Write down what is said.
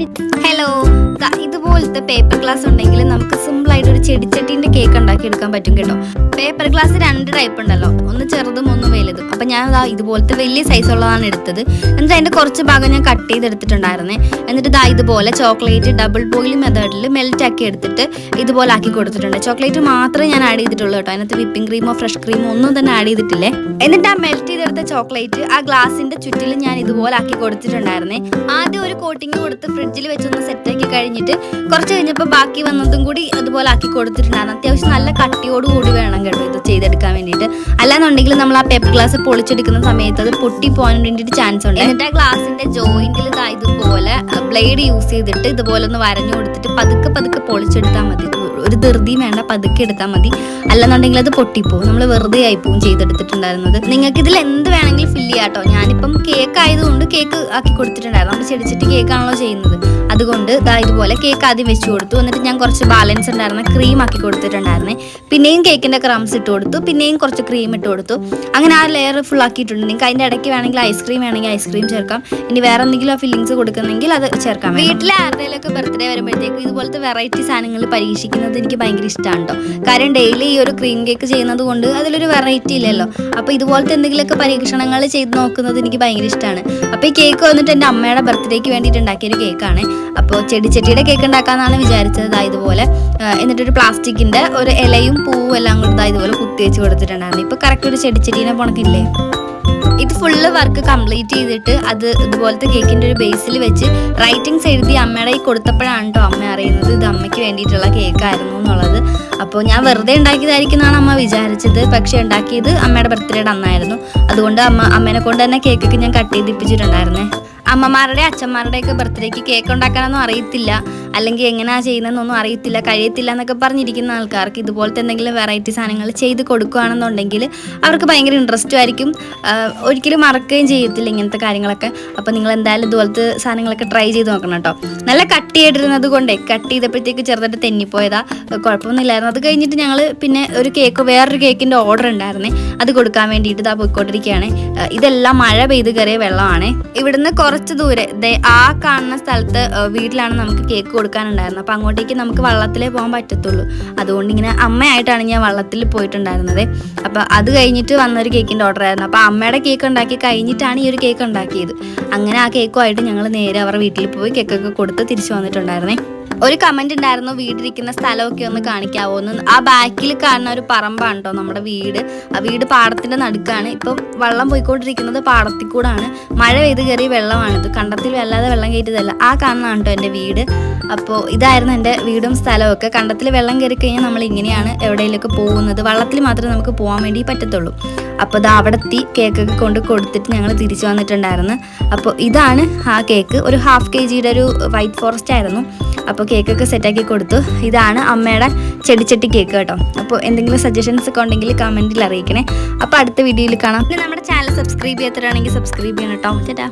Hello. പോലത്തെ paper glass ഉണ്ടെങ്കിൽ നമുക്ക് സിമ്പിൾ ആയിട്ട് ഒരു ചെടിച്ചട്ടീന്റെ കേക്ക് ഉണ്ടാക്കി എടുക്കാൻ പറ്റും കേട്ടോ. പേപ്പർ ഗ്ലാസ് രണ്ട് ടൈപ്പ് ഉണ്ടല്ലോ. ഒന്ന് ചെറുതും ഒന്ന് വലുതും. അപ്പം ഞാൻ ഇതുപോലത്തെ വലിയ സൈസ് ഉള്ളതാണ് എടുത്തത്. എന്നിട്ട് അതിന്റെ കുറച്ച് ഭാഗം ഞാൻ കട്ട് ചെയ്തെടുത്തിട്ടുണ്ടായിരുന്നേ. എന്നിട്ട് ഇതാ ഇതുപോലെ ചോക്ലേറ്റ് ഡബിൾ ബോയിൽ മെത്തേഡിൽ മെൽറ്റ് ആക്കി എടുത്തിട്ട് ഇതുപോലെ ആക്കി കൊടുത്തിട്ടുണ്ട്. ചോക്ലേറ്റ് മാത്രമേ ഞാൻ ആഡ് ചെയ്തിട്ടുള്ളൂ കേട്ടോ. അതിനകത്ത് വിപ്പിംഗ് ക്രീമോ ഫ്രഷ് ക്രീമോ ഒന്നും തന്നെ ആഡ് ചെയ്തിട്ടില്ലേ? എന്നിട്ട് ആ മെൽറ്റ് ചെയ്തെടുത്ത ചോക്ലേറ്റ് ആ ഗ്ലാസിന്റെ ചുറ്റിലും ഞാൻ ഇതുപോലെ ആക്കി കൊടുത്തിട്ടുണ്ടായിരുന്നേ. ആദ്യം ഒരു കോട്ടിങ് കൊടുത്ത് ഫ്രിഡ്ജിൽ വെച്ചൊന്ന് സെറ്റ് ആക്കി കഴിഞ്ഞിട്ട് കുറച്ച് കഴിഞ്ഞപ്പോൾ ബാക്കി വന്നതും കൂടി അതുപോലെ ആക്കി കൊടുത്തിട്ടുണ്ടായിരുന്നു അത്യാവശ്യം നല്ല കട്ടിയോട് കൂടി വേണം കേട്ടോ ഇത് ചെയ്തെടുക്കാൻ വേണ്ടിയിട്ട്. അല്ലാന്നുണ്ടെങ്കിൽ നമ്മൾ ആ പേപ്പർ ഗ്ലാസ് പൊളിച്ചെടുക്കുന്ന സമയത്ത് അത് പൊട്ടി പോകാൻ വേണ്ടിയിട്ട് ചാൻസ് ഉണ്ട്. എന്നിട്ട് ആ ഗ്ലാസിന്റെ ജോയിന്റിൽ ഇതുപോലെ ബ്ലേഡ് യൂസ് ചെയ്തിട്ട് ഇതുപോലെ ഒന്ന് വരഞ്ഞു കൊടുത്തിട്ട് പതുക്കെ പതുക്കെ പൊളിച്ചെടുത്താൽ മതി. ഒരു ധൃതിയും വേണ്ട പതുക്കെ എടുത്താൽ മതി. അല്ലെന്നുണ്ടെങ്കിൽ അത് പൊട്ടിപ്പോവും. നമ്മൾ വെറുതെ ആയിപ്പോവും ചെയ്തെടുത്തിട്ടുണ്ടായിരുന്നത്. നിങ്ങൾക്ക് ഇതിൽ എന്ത് വേണമെങ്കിലും ഫില്ല് ചെയ്യാം കേട്ടോ. ഞാനിപ്പം കേക്ക് ആയതുകൊണ്ട് കേക്ക് ആക്കി കൊടുത്തിട്ടുണ്ടായിരുന്നു. നമ്മൾ ചെടിച്ചിട്ട് കേക്കാണല്ലോ ചെയ്യുന്നത്. അതുകൊണ്ട് ഇതാ ഇതുപോലെ കേക്ക് ആദ്യം വെച്ച് കൊടുത്തു. എന്നിട്ട് ഞാൻ കുറച്ച് ബാലൻസ് ഉണ്ടായിരുന്ന ക്രീം ആക്കി കൊടുത്തിട്ടുണ്ടായിരുന്നേ. പിന്നെയും കേക്കിന്റെ ക്രംസ് ഇട്ട് കൊടുത്തു. പിന്നെയും കുറച്ച് ക്രീം ഇട്ട് കൊടുത്തു. അങ്ങനെ ആ ലെയർ ഫുൾ ആക്കിയിട്ടുണ്ട്. നിങ്ങൾക്ക് അതിന്റെ ഇടയ്ക്ക് വേണമെങ്കിൽ ഐസ്ക്രീം വേണമെങ്കിൽ ഐസ്ക്രീം ചേർക്കാം. ഇനി വേറെ എന്തെങ്കിലും ഫില്ലിങ്സ് കൊടുക്കുന്നെങ്കിൽ അത് ചേർക്കാം. വീട്ടിലെ ആരുടെയൊക്കെ ബർത്ത്ഡേ വരുമ്പോഴത്തേക്ക് ഇതുപോലത്തെ വെറൈറ്റി സാധനങ്ങൾ പരീക്ഷിക്കുന്നത് എനിക്ക് ഭയങ്കര ഇഷ്ടമാണ് കേട്ടോ കാരണം ഡെയിലി ഈ ഒരു ക്രീം കേക്ക് ചെയ്യുന്നത് കൊണ്ട് അതിലൊരു വെറൈറ്റി ഇല്ലല്ലോ. അപ്പോൾ ഇതുപോലത്തെ എന്തെങ്കിലുമൊക്കെ പരീക്ഷണങ്ങൾ ചെയ്ത് നോക്കുന്നത് എനിക്ക് ഭയങ്കര ഇഷ്ടമാണ് അപ്പോൾ ഈ കേക്ക് വന്നിട്ട് എന്റെ അമ്മയുടെ ബർത്ത്ഡേക്ക് വേണ്ടിയിട്ട് ഉണ്ടാക്കിയൊരു കേക്കാണ് അപ്പോൾ ചെടിച്ചട്ടിയുടെ കേക്ക് ഉണ്ടാക്കാമെന്നാണ് വിചാരിച്ചത്. ഇതുപോലെ എന്നിട്ടൊരു പ്ലാസ്റ്റിക്കിന്റെ ഒരു ഇലയും പൂവും എല്ലാം കൂടി ഇതുപോലെ കുത്തി വെച്ച് കൊടുത്തിട്ടുണ്ടായിരുന്നു. ഇപ്പോൾ കറക്റ്റ് ഒരു ചെടിച്ചട്ടീനെ പോണക്കില്ലേ ഇത് ഫുള്ള് വർക്ക് കംപ്ലീറ്റ് ചെയ്തിട്ട് അത് ഇതുപോലത്തെ കേക്കിന്റെ ഒരു ബേസിൽ വെച്ച് റൈറ്റിങ്സ് എഴുതി അമ്മയുടെ കൈ കൊടുത്തപ്പോഴാണ് കേട്ടോ അമ്മ അറിയുന്നത് ഇത് അമ്മയ്ക്ക് വേണ്ടിയിട്ടുള്ള കേക്കായിരുന്നു എന്നുള്ളത്. അപ്പോൾ ഞാൻ വെറുതെ ഉണ്ടാക്കിയതായിരിക്കും എന്നാണ് അമ്മ വിചാരിച്ചത്. പക്ഷെ ഉണ്ടാക്കിയത് അമ്മയുടെ ബർത്ത്ഡേയുടെ അന്നായിരുന്നു. അതുകൊണ്ട് അമ്മ അമ്മേനെ കൊണ്ട് തന്നെ കേക്കൊക്കെ ഞാൻ കട്ട് ചെയ്തിപ്പിച്ചിട്ടുണ്ടായിരുന്നേ. അമ്മമാരുടെ അച്ഛന്മാരുടെയൊക്കെ ബർത്ത്ഡേക്ക് കേക്ക് ഉണ്ടാക്കാനൊന്നും അറിയത്തില്ല. അല്ലെങ്കിൽ എങ്ങനെയാണ് ചെയ്യുന്നതെന്നൊന്നും അറിയത്തില്ല കഴിയത്തില്ല എന്നൊക്കെ പറഞ്ഞിരിക്കുന്ന ആൾക്കാർക്ക് ഇതുപോലത്തെ എന്തെങ്കിലും വെറൈറ്റി സാധനങ്ങൾ ചെയ്ത് കൊടുക്കുകയാണെന്നുണ്ടെങ്കിൽ അവർക്ക് ഭയങ്കര ഇൻട്രസ്റ്റും ആയിരിക്കും. ഒരിക്കലും മറക്കുകയും ചെയ്യത്തില്ല ഇങ്ങനത്തെ കാര്യങ്ങളൊക്കെ. അപ്പോൾ നിങ്ങൾ എന്തായാലും ഇതുപോലത്തെ സാധനങ്ങളൊക്കെ ട്രൈ ചെയ്ത് നോക്കണം കേട്ടോ. നല്ല കട്ട് ചെയ്തിരുന്നത് കൊണ്ടേ കട്ട് ചെയ്തപ്പോഴത്തേക്ക് ചെറുതായിട്ട് തെന്നിപ്പോയതാ. കുഴപ്പമൊന്നുമില്ലായിരുന്നു അത് കഴിഞ്ഞിട്ട് ഞങ്ങൾ പിന്നെ ഒരു കേക്ക് വേറൊരു കേക്കിന്റെ ഓർഡർ ഉണ്ടായിരുന്നേ. അത് കൊടുക്കാൻ വേണ്ടിയിട്ട് ഇതാ പോയിക്കൊണ്ടിരിക്കുകയാണ്. ഇതെല്ലാം മഴ പെയ്ത് കയറിയ വെള്ളമാണ്. ഇവിടുന്ന് കുറച്ച് ദൂരെ. ദേ ആ കാണുന്ന സ്ഥലത്ത് വീട്ടിലാണ് നമുക്ക് കേക്ക് കൊടുക്കാനുണ്ടായിരുന്നത്. അപ്പോൾ അങ്ങോട്ടേക്ക് നമുക്ക് വള്ളത്തിലേ പോകാൻ പറ്റത്തുള്ളൂ. അതുകൊണ്ട് ഇങ്ങനെ അമ്മയായിട്ടാണ് ഞാൻ വള്ളത്തിൽ പോയിട്ടുണ്ടായിരുന്നത്. അപ്പോൾ അത് കഴിഞ്ഞിട്ട് വന്നൊരു കേക്കിന്റെ ഓർഡർ ആയിരുന്നു. അപ്പോൾ അമ്മയുടെ കേക്ക് ഉണ്ടാക്കി കഴിഞ്ഞിട്ടാണ് ഈ ഒരു കേക്ക് ഉണ്ടാക്കിയത്. അങ്ങനെ ആ കേക്കുമായിട്ട് ഞങ്ങൾ നേരെ അവരുടെ വീട്ടിൽ പോയി കേക്കൊക്കെ കൊടുത്ത് തിരിച്ചു വന്നിട്ടുണ്ടായിരുന്നേ. ഒരു കമന്റ് ഉണ്ടായിരുന്നു വീടിരിക്കുന്ന സ്ഥലമൊക്കെ ഒന്ന് കാണിക്കാവോ എന്ന് ആ ബാക്കിൽ കാണുന്ന ഒരു പറമ്പാണ് കേട്ടോ നമ്മുടെ വീട്. ആ വീട് പാടത്തിന്റെ നടുക്കാണ്. ഇപ്പം വെള്ളം പോയിക്കൊണ്ടിരിക്കുന്നത് പാടത്തിൽ കൂടാണ് മഴ പെയ്ത് കയറിയ വെള്ളമാണിത് കണ്ടത്തിൽ വല്ലാതെ വെള്ളം കയറ്റിയതല്ല. ആ കാണുന്നതാണ് കേട്ടോ എന്റെ വീട്. അപ്പോൾ ഇതായിരുന്നു എന്റെ വീടും സ്ഥലവും ഒക്കെ കണ്ടത്തിൽ വെള്ളം കയറി കഴിഞ്ഞാൽ നമ്മൾ ഇങ്ങനെയാണ് എവിടെയെങ്കിലൊക്കെ പോകുന്നത്. വള്ളത്തിൽ മാത്രമേ നമുക്ക് പോകാൻ വേണ്ടി പറ്റത്തുള്ളൂ. അപ്പോൾ ഇത് അവിടെ എത്തി കേക്കൊക്കെ കൊണ്ട് കൊടുത്തിട്ട് ഞങ്ങൾ തിരിച്ചു വന്നിട്ടുണ്ടായിരുന്നു. അപ്പോൾ ഇതാണ് ആ കേക്ക് ഒരു ഹാഫ് കെ ജിയുടെ ഒരു വൈറ്റ് ഫോറസ്റ്റ് ആയിരുന്നു. അപ്പോൾ കേക്കൊക്കെ സെറ്റാക്കി കൊടുത്തു. ഇതാണ് അമ്മയുടെ ചെടിച്ചട്ടി കേക്ക് കേട്ടോ. അപ്പോൾ എന്തെങ്കിലും സജഷൻസ് ഒക്കെ ഉണ്ടെങ്കിൽ കമന്റിൽ അറിയിക്കണേ. അപ്പോൾ അടുത്ത വീഡിയോയിൽ കാണാം. പിന്നെ നമ്മുടെ ചാനൽ സബ്സ്ക്രൈബ് ചെയ്യാത്തവരാണെങ്കിൽ സബ്സ്ക്രൈബ് ചെയ്യണം കേട്ടോ. ചേട്ടാ.